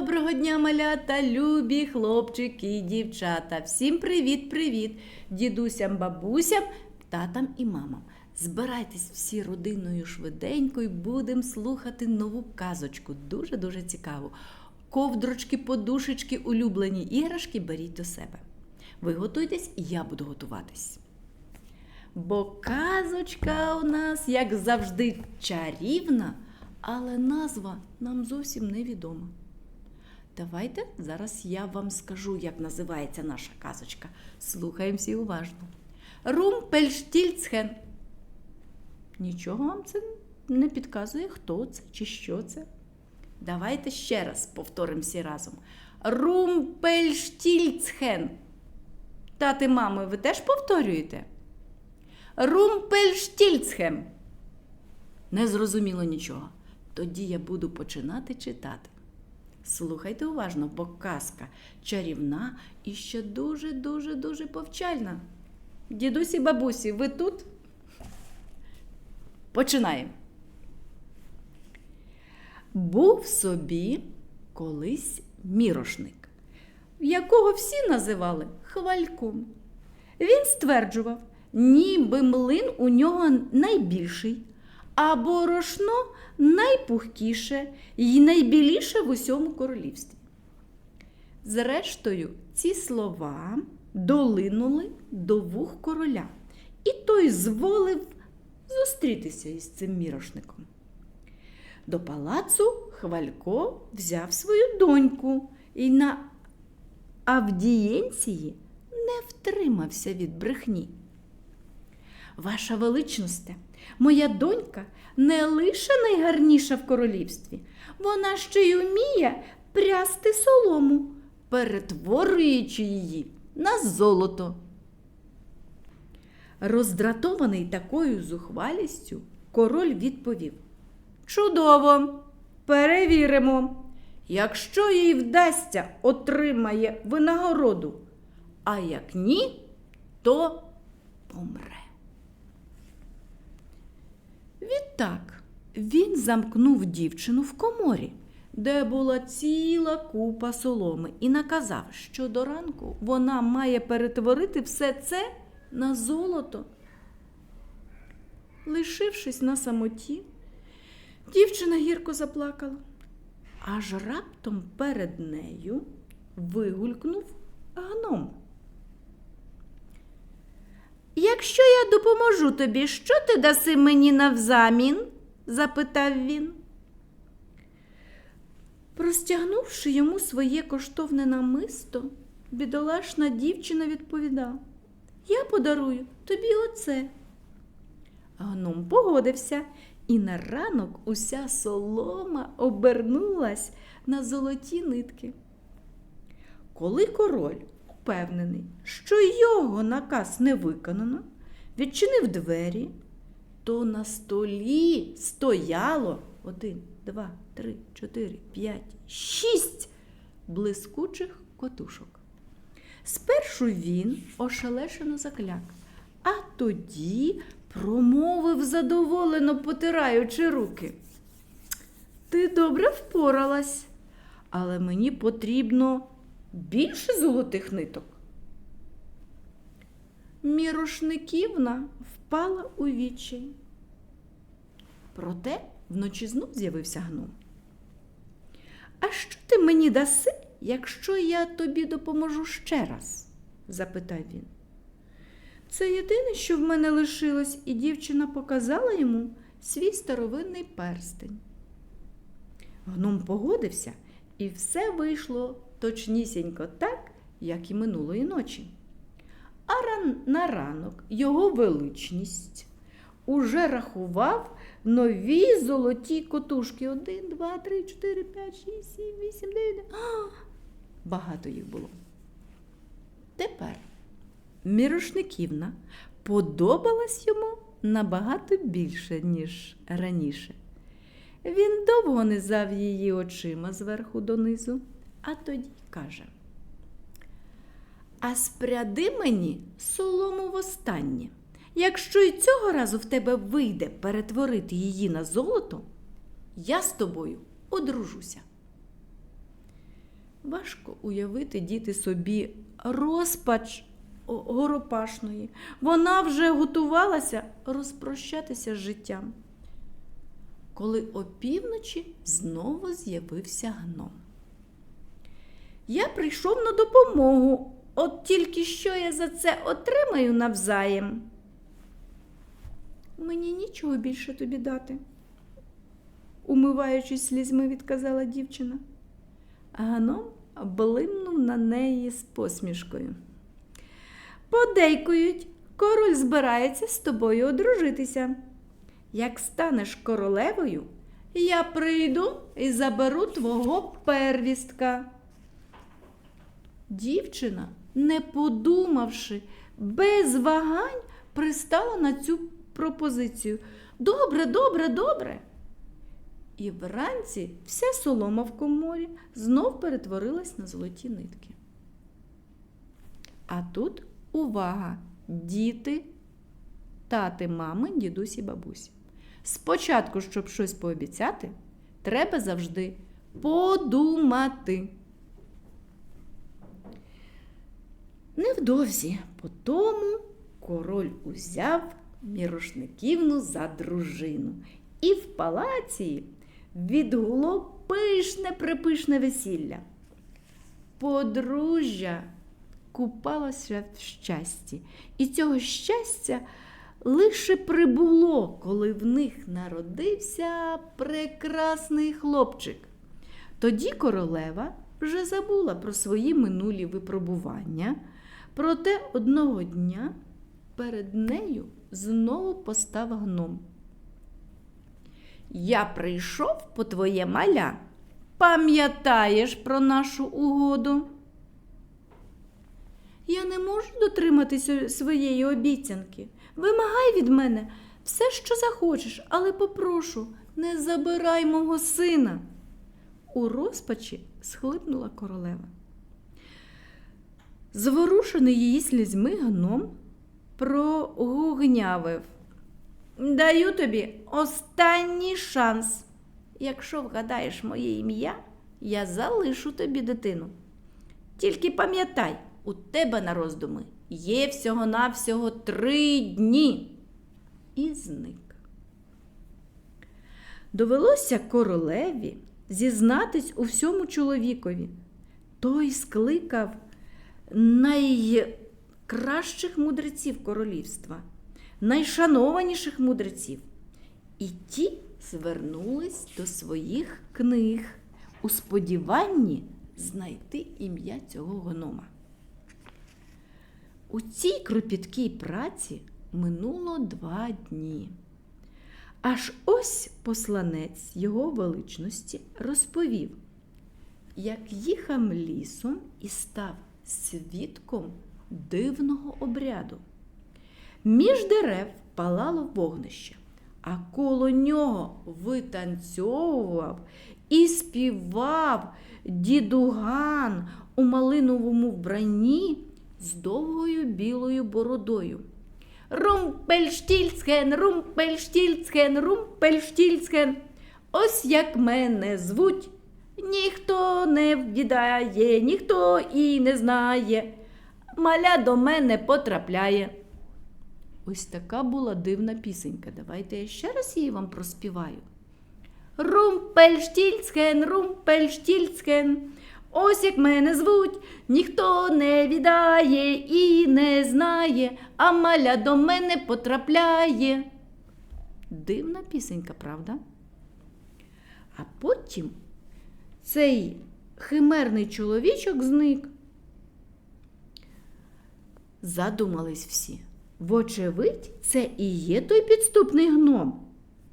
Доброго дня, малята, любі хлопчики і дівчата. Всім привіт-привіт, дідусям, бабусям, татам і мамам. Збирайтесь всі родиною швиденько і будемо слухати нову казочку. Дуже-дуже цікаву. Ковдрочки, подушечки, улюблені іграшки беріть до себе. Ви готуйтесь, і я буду готуватись. Бо казочка у нас, як завжди, чарівна, але назва нам зовсім невідома. Давайте зараз я вам скажу, як називається наша казочка. Слухаємо всі уважно. Румпельштільцхен. Нічого вам це не підказує, хто це чи що це. Давайте ще раз повторимо всі разом. Румпельштільцхен. Тати, мами, ви теж повторюєте? Румпельштільцхем. Не зрозуміло нічого. Тоді я буду починати читати. Слухайте уважно, бо казка чарівна і ще дуже-дуже дуже повчальна. Дідусі, бабусі, ви тут? Починаємо. Був собі колись мірошник, якого всі називали хвальком. Він стверджував, ніби млин у нього найбільший, а борошно найпухкіше і найбіліше в усьому королівстві. Зрештою, ці слова долинули до вух короля, і той зволив зустрітися із цим мірошником. До палацу Хвалько взяв свою доньку і на Авдієнції не втримався від брехні. Ваша величність, моя донька не лише найгарніша в королівстві, вона ще й уміє прясти солому, перетворюючи її на золото. Роздратований такою зухвалістю, король відповів: Чудово, перевіримо. Якщо їй вдасться, отримає винагороду, а як ні, то помре. Відтак він замкнув дівчину в коморі, де була ціла купа соломи, і наказав, що до ранку вона має перетворити все це на золото. Лишившись на самоті, дівчина гірко заплакала, аж раптом перед нею вигулькнув гном. Якщо я допоможу тобі, що ти даси мені навзамін? запитав він. Простягнувши йому своє коштовне намисто, бідолашна дівчина відповідала Я подарую тобі оце. Гном погодився, і на ранок уся солома обернулась на золоті нитки. Коли король, упевнений, що його наказ не виконано, відчинив двері, то на столі стояло один, два, три, чотири, п'ять, шість блискучих котушок. Спершу він ошелешено закляк, а тоді промовив задоволено, потираючи руки. Ти добре впоралась, але мені потрібно більше золотих ниток. Мірошниківна впала у відчай. Проте вночі знов з'явився гном. А що ти мені даси, якщо я тобі допоможу ще раз? запитав він. Це єдине, що в мене лишилось, і дівчина показала йому свій старовинний перстень. Гном погодився, і все вийшло точнісінько так, як і минулої ночі. Ран... на ранок його величність уже рахував нові золоті котушки. Один, два, три, чотири, п'ять, шість, сім, вісім, дев'ять. Багато їх було. Тепер Мірошниківна подобалась йому набагато більше, ніж раніше. Він довго не зав її очима зверху донизу, а тоді каже: А спряди мені солому востаннє. Якщо і цього разу в тебе вийде перетворити її на золото, я з тобою одружуся. Важко уявити діти собі розпач горопашної. Вона вже готувалася розпрощатися з життям. Коли опівночі знову з'явився гном. Я прийшов на допомогу, от тільки що я за це отримаю навзаєм. Мені нічого більше тобі дати, умиваючись слізьми, відказала дівчина. А Гном блимнув на неї з посмішкою. Подейкують, король збирається з тобою одружитися. Як станеш королевою, я прийду і заберу твого первістка. Дівчина, не подумавши, без вагань пристала на цю пропозицію. Добре, добре, добре. І вранці вся солома в коморі знов перетворилась на золоті нитки. А тут увага! Діти, тати, мами, дідусі, бабусі. Спочатку, щоб щось пообіцяти, треба завжди подумати. Невдовзі по тому король узяв мірошниківну за дружину, і в палаці відгуло пишне припишне весілля. Подружжя купалося в щасті, і цього щастя лише прибуло, коли в них народився прекрасний хлопчик. Тоді королева вже забула про свої минулі випробування, проте одного дня перед нею знову постав гном. Я прийшов по твоє маля. Пам'ятаєш про нашу угоду? Я не можу дотриматися своєї обіцянки. Вимагай від мене все, що захочеш, але попрошу, не забирай мого сина. У розпачі схлипнула королева. Зворушений її слізьми гном прогугнявив. Даю тобі останній шанс. Якщо вгадаєш моє ім'я, я залишу тобі дитину. Тільки пам'ятай, у тебе на роздуми є всього-навсього три дні. І зник. Довелося королеві зізнатись у всьому чоловікові. Той скликав найкращих мудреців королівства, найшанованіших мудреців. І ті звернулись до своїх книг у сподіванні знайти ім'я цього гнома. У цій кропіткій праці минуло два дні. Аж ось посланець його величності розповів, як їхав лісом і став свідком дивного обряду. Між дерев палало вогнище, а коло нього витанцьовував і співав дідуган у малиновому вбранні з довгою білою бородою. Румпельштільцхен, румпельштільцхен, румпельштільцхен. Ось як мене звуть. Ніхто не вдідає, ніхто і не знає. Маля до мене потрапляє. Ось така була дивна пісенька. Давайте я ще раз її вам проспіваю. Румпельштільцхен, румпельштільцхен. Ось як мене звуть, ніхто не відає і не знає, а маля до мене потрапляє. Дивна пісенька, правда? А потім цей химерний чоловічок зник. Задумались всі. Вочевидь, це і є той підступний гном,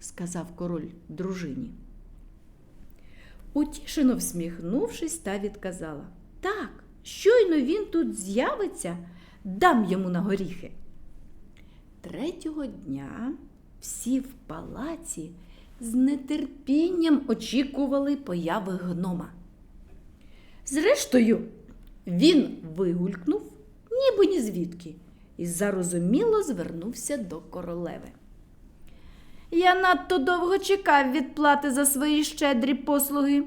сказав король дружині. Утішено всміхнувшись, та відказала Так, щойно він тут з'явиться, дам йому на горіхи. Третього дня всі в палаці з нетерпінням очікували появи гнома. Зрештою, він вигулькнув, ніби ні звідки, і зарозуміло звернувся до королеви. Я надто довго чекав відплати за свої щедрі послуги.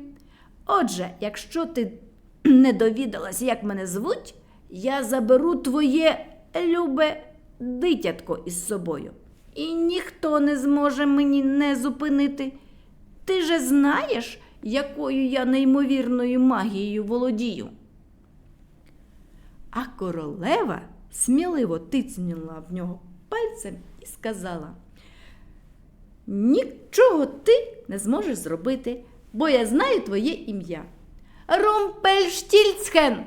Отже, якщо ти не довідалась, як мене звуть, я заберу твоє любе дитятко із собою. І ніхто не зможе мені не зупинити. Ти же знаєш, якою я неймовірною магією володію. А королева сміливо тицнула в нього пальцем і сказала: Нічого ти не зможеш зробити, бо я знаю твоє ім'я. Румпельштільцхен.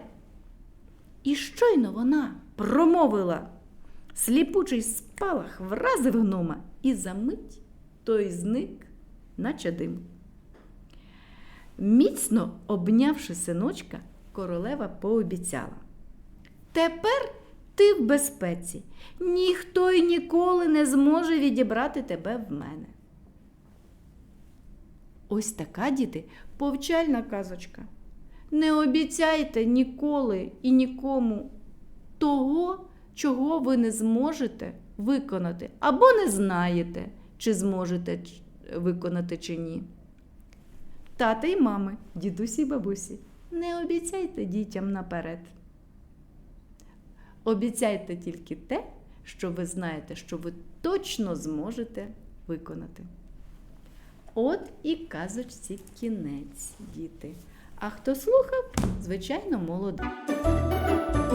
І щойно вона промовила. Сліпучий спалах вразив гнома, і за мить той зник, наче дим. Міцно обнявши синочка, королева пообіцяла. Тепер ти в безпеці. Ніхто й ніколи не зможе відібрати тебе в мене. Ось така, діти, повчальна казочка. Не обіцяйте ніколи і нікому того, чого ви не зможете виконати, або не знаєте, чи зможете виконати чи ні. Тата й мами, дідусі й бабусі, не обіцяйте дітям наперед. Обіцяйте тільки те, що ви знаєте, що ви точно зможете виконати. От і казочці кінець, діти. А хто слухав, звичайно, молодець.